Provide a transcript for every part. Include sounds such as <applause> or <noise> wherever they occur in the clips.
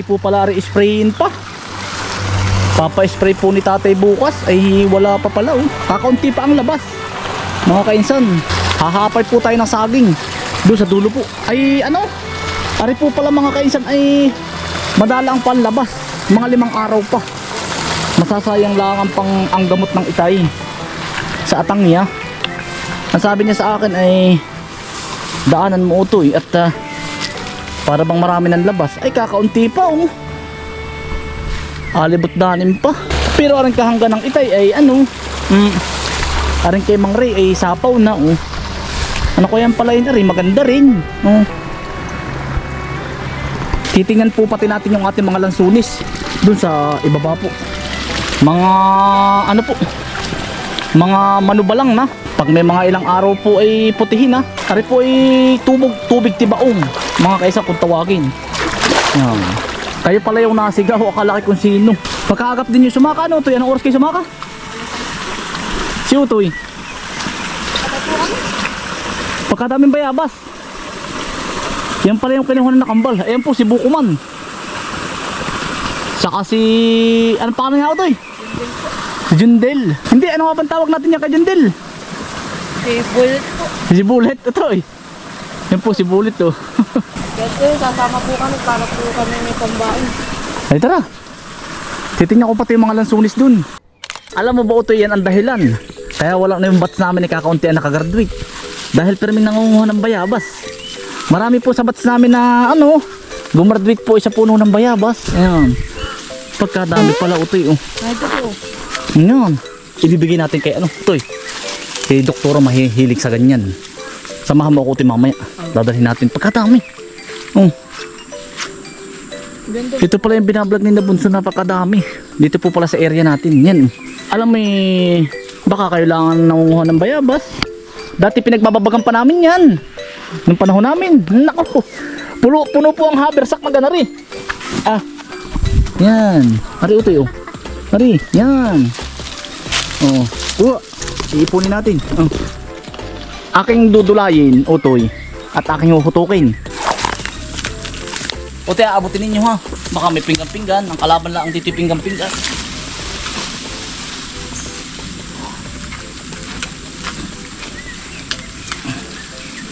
Hindi po pala re-sprayin pa. Papa-spray po ni tatay bukas ay wala pa pala oh. Kakaunti pa ang labas. Mga kainsan, hahapay po tayo ng saging. Doon sa dulo po. Ay ano? Ari po pala mga kainsan ay madala ang panlabas. Mga limang araw pa. Masasayang lang ang pang ang gamot ng itay sa atang niya. Ang sabi niya sa akin ay daanan mo utoy at ah, para bang marami ng labas ay kakaunti pa oh. Alibot danim pa. Pero aring kahangga ng itay ay ano, mm, aring kay Mang Ray ay sapaw na oh. Ano ko yan pala yun rin, maganda rin. Oh. Titingnan po pati natin yung ating mga lansunis dun sa ibaba po. Mga ano po, mga manubalang na. Pag may mga ilang araw po ay putihin na. Kari po ay tubog, tubig tibaong. Mga kaisa kung tawagin. Yan. Kayo pala yung nasigaw, akala ko kung sino. Pagkaagap din yung sumaka, ano? Utoy, anong oras kayo sumaka? Si Utoy. Pagkadaming bayabas. Yan pala yung kinuha na kambal. Ayan po si Bukuman. Saka si... Anong pangalan niya Utoy? Si Jundel. Hindi, ano nga bang tawag natin niya kay Jundel? Si Bullet po. Si Bullet, ito eh. Yan po si Bullet oh. <laughs> Kasi sasama po kami para po kami may pambain. Ay tara. Titingnan ko pati yung mga lansunis dun. Alam mo ba ito yan ang dahilan? Kaya wala na yung bats namin ni kakaunti ang nakagraduate. Dahil pirming nangunguha ng bayabas. Marami po sa bats namin na ano, gumagraduate po isa puno ng bayabas. Ayan. Pagkadami pala utoy oh. Ito po. Ayan. Ibibigay natin kay ano, utoy. Kay doktora mahihilig sa ganyan. Samahan mo ako utoy mamaya. Dadalhin natin pagkadami. Oh. Ito pala yung binablog ni Nabunso napakadami. Dito po pala sa area natin. Yan. Alam mo eh, baka kailangan nangunguha ng bayabas. Dati pinagbababagan pa namin yan. Nung panahon namin. Nako. Puno, puno po ang haversack na ganari. Ah. Yan. Ari utoy oh. Ari. Yan. Oh. Oh. Iipunin natin. Oh. Aking dudulayin, utoy. At aking huhutukin. O tayo, abutin ninyo ha. Baka may pinggan-pinggan. Ang kalaban lang dito yung pinggan-pinggan.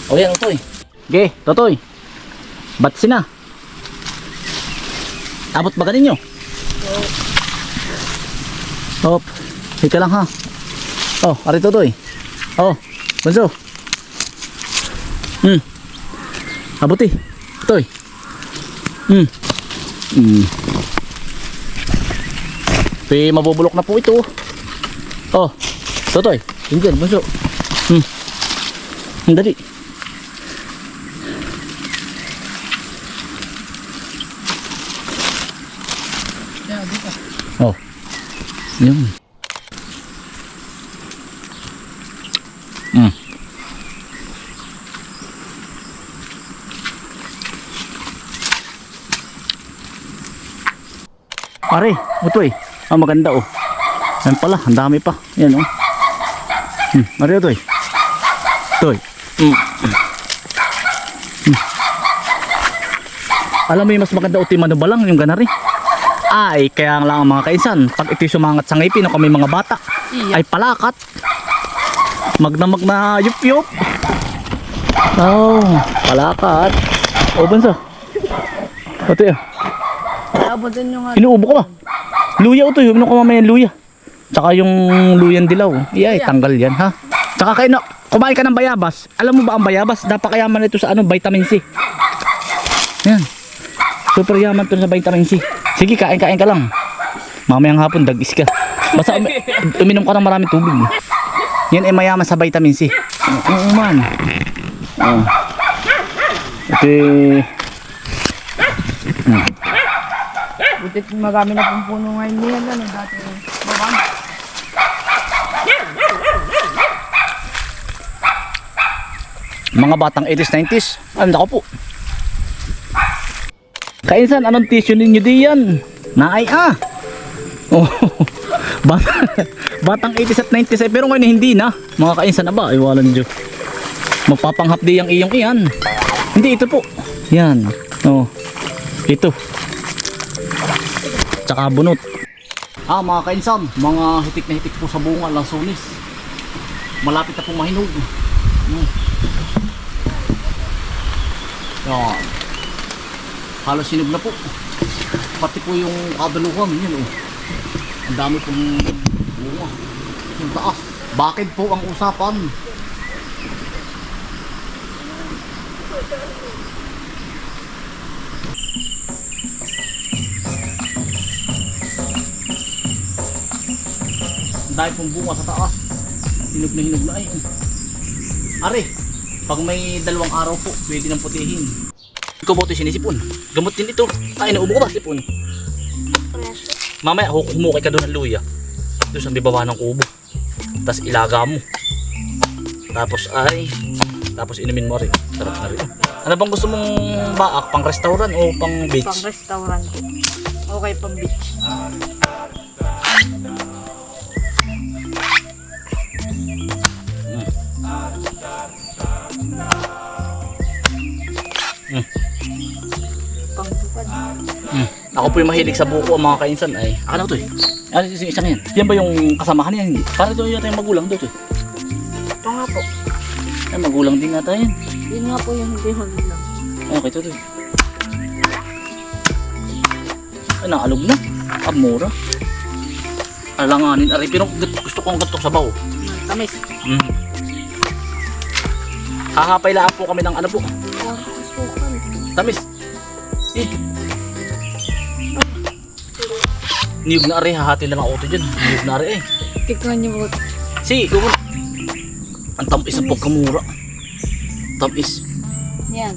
O yan, Totoy. Okay, Totoy. Ba't sina? Abot ba ninyo? Hop. Hika lang ha. Oh, ari Totoy. Oh, bunso. Hmm. Abuti. Toy. Hmm. Hmm. Pe, mabubulok na po ito. Oh, totoy. Dyan, bunso. Hmm. Ang dali. Yeah, dito. Oh. Yun. Hmm. Pare, ito eh. Ah, maganda oh. Yan pala, ang dami pa. Yan oh. Hmm, Mari ito eh. Ito eh. Hmm. Hmm. Alam mo yung mas maganda uti manubalang yung ganari. Ay, kaya lang ang mga kaisan, pag ito'y sumangat sa ngipin o kami mga bata, Iya. ay palakat. Magdamag na yup-yup. Oh, palakat. O, bansa. Ito yun. Abutin nyo nga. Inuubo ka ba? Luya ito, yun ko mamaya luya. Tsaka yung luyan dilaw. Iya, Luya. tanggal yan ha. Tsaka kayo na, kumain ka ng bayabas. Alam mo ba ang bayabas? Napakayaman ito sa ano, vitamin C. Yan. Super yaman ito sa vitamin C. Sige, kain-kain ka lang. Mamayang hapon, dagis ka. Basta umi- <laughs> uminom ka ng maraming tubig. Yan ay mayaman sa vitamin C. Oo man. Oh. Ito eh, Butit marami na pong puno ngayon niya. Ano, dati. Marami. mga batang 80s, 90s. Ano ako po? Kainsan, anong tissue ninyo diyan? Naay ah. Oh, <laughs> bata, batang 80s at 90s eh, pero ngayon hindi na. Mga kainsan na ba? Ay walang Diyo. Magpapanghapdi ang iyong iyan. Hindi, ito po. Yan. Oh. Ito. tsaka bunot. Ah, mga kainsan, mga hitik na hitik po sa bunga, lansones. Malapit na po mahinog. Hmm. Yan. Halos sinog na po. Pati po yung kadaluhan, yun oh. Ang dami pong bunga. Yung taas. Bakit po ang usapan? Dami pong bunga sa taas. Hinog na hinog na ay. Are, pag may dalawang araw po, pwede nang putihin. Ikaw ba ito sinisipon? Gamot din ito. Ay, naubo ko ba sipon? Mamaya, humukay ka doon ng luya. Doon sa may baba ng kubo. Tapos ilaga mo. Tapos ay, tapos inumin mo rin. Sarap na rin. Ano bang gusto mong baak? Pang restaurant o pang beach? Pang restaurant. Okay, pang beach. Ako po yung mahilig sa buko ang mga kainsan ay. Akala ko to eh. Ano yung isang yan? Yan ba yung kasamahan niya? Hindi. Para ito yata yung magulang daw to eh. Ito nga po. Ay, magulang din nga tayo. Yun nga po yung hindi huli lang. Ay, okay to to eh. Ay, naalog na. Mura. Alanganin. Aray, pero gusto kong gatong sabaw. Tamis. Mm. Hahapay lang po kami ng ano po. Tamis. Eh. Niyog na ari, hahati na lang auto dyan. Niyog na ari eh. Tignan niyo po. Si, gumun. Ang tamis ng pagkamura. Tamis. Yan.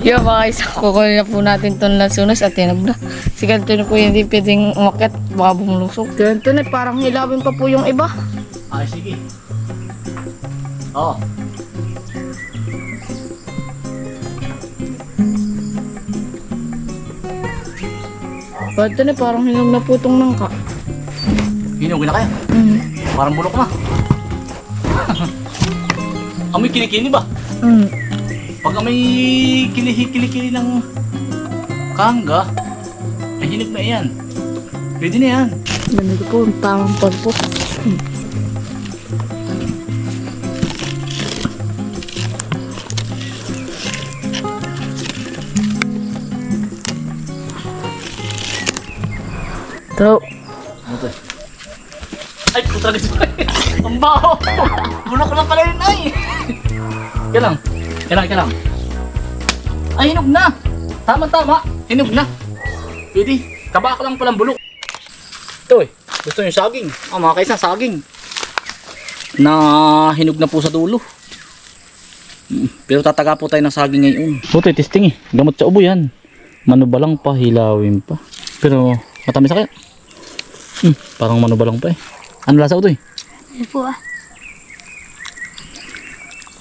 Yo mga isa, kukunin na po natin itong lansunas at tinag na. Si ganito na po hindi pwedeng umakyat, baka bumulusok. Ganito na, parang hilawin pa po yung iba. Ay, sige. Oo. Ganito na, parang hinog na po itong nangka. Hinugin na kaya. Mm. Parang bulok na. <laughs> Amoy kilikili ba? Mm. Pag amoy kilihi-kilikili ng kangga, ay hinog na yan. Pwede na yan. Ganito po, parang pulpo. Mm. Ito. Ano to? Ay, putra ko. <laughs> Ang baho. Bulok lang pala yun ay. Yan lang. Yan lang, yan lang. Ay, hinog na. Tama, tama. Hinog na. Pwede. Kabaka lang palang bulok. Ito eh. Gusto yung saging. Ah, mga kaisa, saging. Na hinog na po sa dulo. Mm, Pero tataga po tayo ng saging ngayon. Buti, testing eh. Gamot sa ubo yan. Manubalang pa, hilawin pa. Pero matamis sa kaya. Hmm, parang manubalang pa eh. Ano lasa ko to eh? Ano po ah?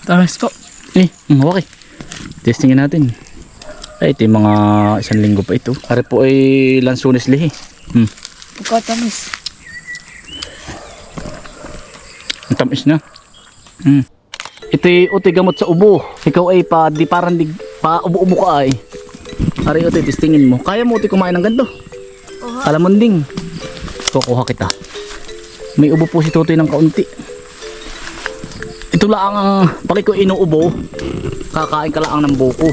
Tamis po. Eh, hmm, okay. Testingin natin. Ay, ito yung mga isang linggo pa ito. Pare po ay lansunis lihi. Hmm, Pagkatamis. ang tamis na. Hmm. Ito yung utoy gamot sa ubo. Ikaw ay pa, di parang di, pa ubo-ubo ka ay. Pare utoy, testingin mo. Kaya mo utoy kumain ng ganito. Oo. Kalamunding. Kukuha kita. May ubo po si Tutoy ng kaunti. Ito lang ang pag ko inuubo, kakain ka lang ng buko.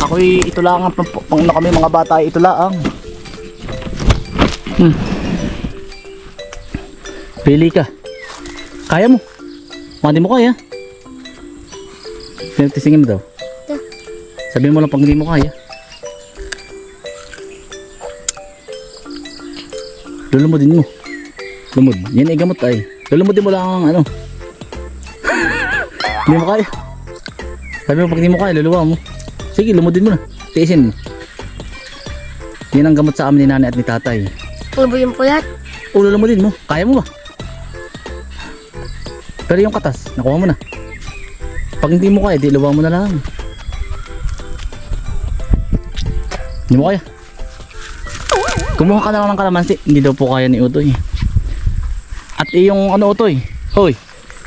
Ako'y ito lang ang pang, na kami mga bata, ito lang. Hmm. Pili ka. Kaya mo. Mandi mo kaya. Pinatisingin mo daw. Sabihin mo lang pag hindi mo kaya. Lulumodin mo. Lumod. Yan ay gamot ay. Lulumodin mo lang ang ano. <laughs> Hindi mo kaya. Sabi mo pag hindi mo kaya, luluwa mo. Sige, lumodin mo na. Tiisin mo. Yan ang gamot sa amin ni nanay at ni tatay. Ba yung puyat? O, lulumodin mo. Kaya mo ba? Pero yung katas, nakuha mo na. Pag hindi mo kaya, di luwa mo na lang. Hindi mo kaya. Kumuha ka na lang ng kalamansi. Hindi daw po kaya ni Utoy. At iyong ano Utoy? Hoy.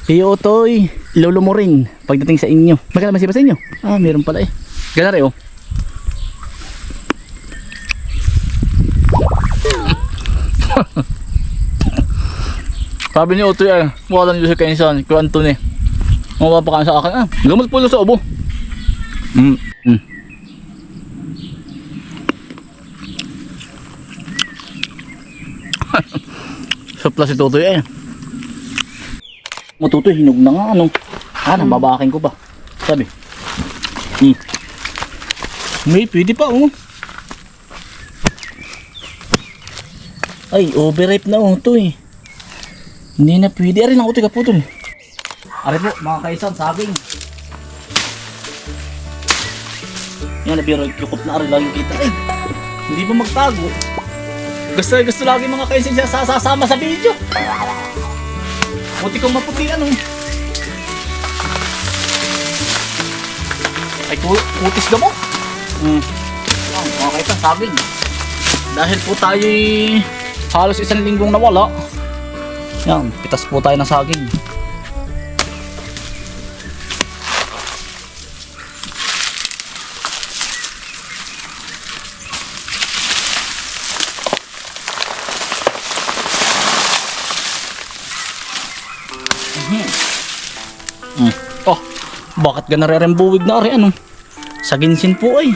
Iyo Utoy. Lolo mo rin pagdating sa inyo. May kalamansi ba sa inyo? Ah, meron pala eh. Gana rin oh. <laughs> Sabi ni Utoy ay, wala nyo si Kainsan, kay Anthony. Mapapakaan sa akin, ah, gamot po sa ubo. Mm. Mm. Supla si Tutoy eh. Matutoy, hinog na nga ano. Ah, nababakin ko ba? Sabi. Hmm. May, pwede pa oh. Ay, overripe na oh, to eh. Hindi na pwede. Arin lang ko tiga putol. Ari po, mga kaisan, saging. Yan, nabiro yung na ari lagi kita. Ay, hindi pa magtago. Gusto, gusto lagi mga kaisan siya sasama sa video. Buti kong maputi ano. Ay, ku- kutis ka mo. Hmm. Yan, mga kaisan, saging. Dahil po tayo halos isang linggong nawala. Yan, pitas po tayo ng saging. Mm. Oh, bakit ka narerembuwig na rin ano? Sa ginsin po ay.